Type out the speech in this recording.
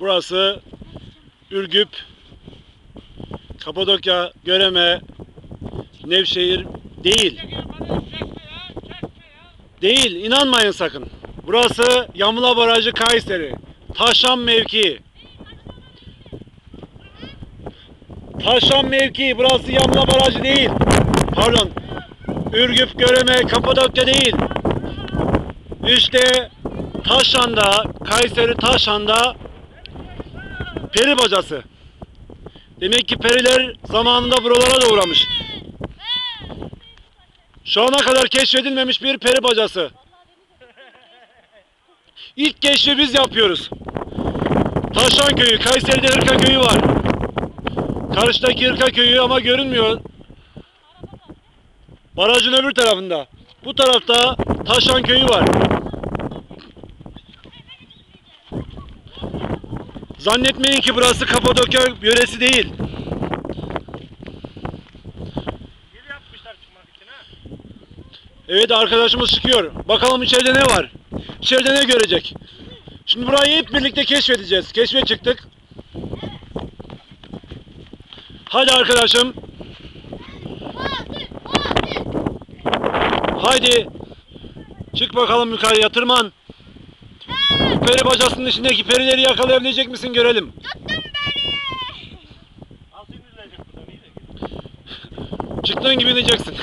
Burası Ürgüp, Kapadokya, Göreme, Nevşehir değil. Değil, inanmayın sakın. Burası Yamula Barajı Kayseri. Taşan mevki. Taşan mevki. Burası Yamula Barajı değil. Pardon. Ürgüp, Göreme, Kapadokya değil. İşte Taşan'da, Kayseri Taşan'da peri bacası. Demek ki periler zamanında buralara da uğramış. Şu ana kadar keşfedilmemiş bir peri bacası. İlk keşfi biz yapıyoruz. Taşan köyü, Kayseri'de Hırka köyü var. Karşıdaki Hırka köyü ama görünmüyor. Barajın öbür tarafında. Bu tarafta Taşan köyü var. Zannetmeyin ki burası Kapadokya yöresi değil. Evet arkadaşımız çıkıyor. Bakalım içeride ne var? İçeride ne görecek? Şimdi burayı hep birlikte keşfedeceğiz. Keşfe çıktık. Hadi arkadaşım. Haydi. Çık bakalım yukarıya tırman. Peri bacasının içindeki perileri yakalayabilecek misin görelim. İyi de. Çıktığın gibi ineceksin.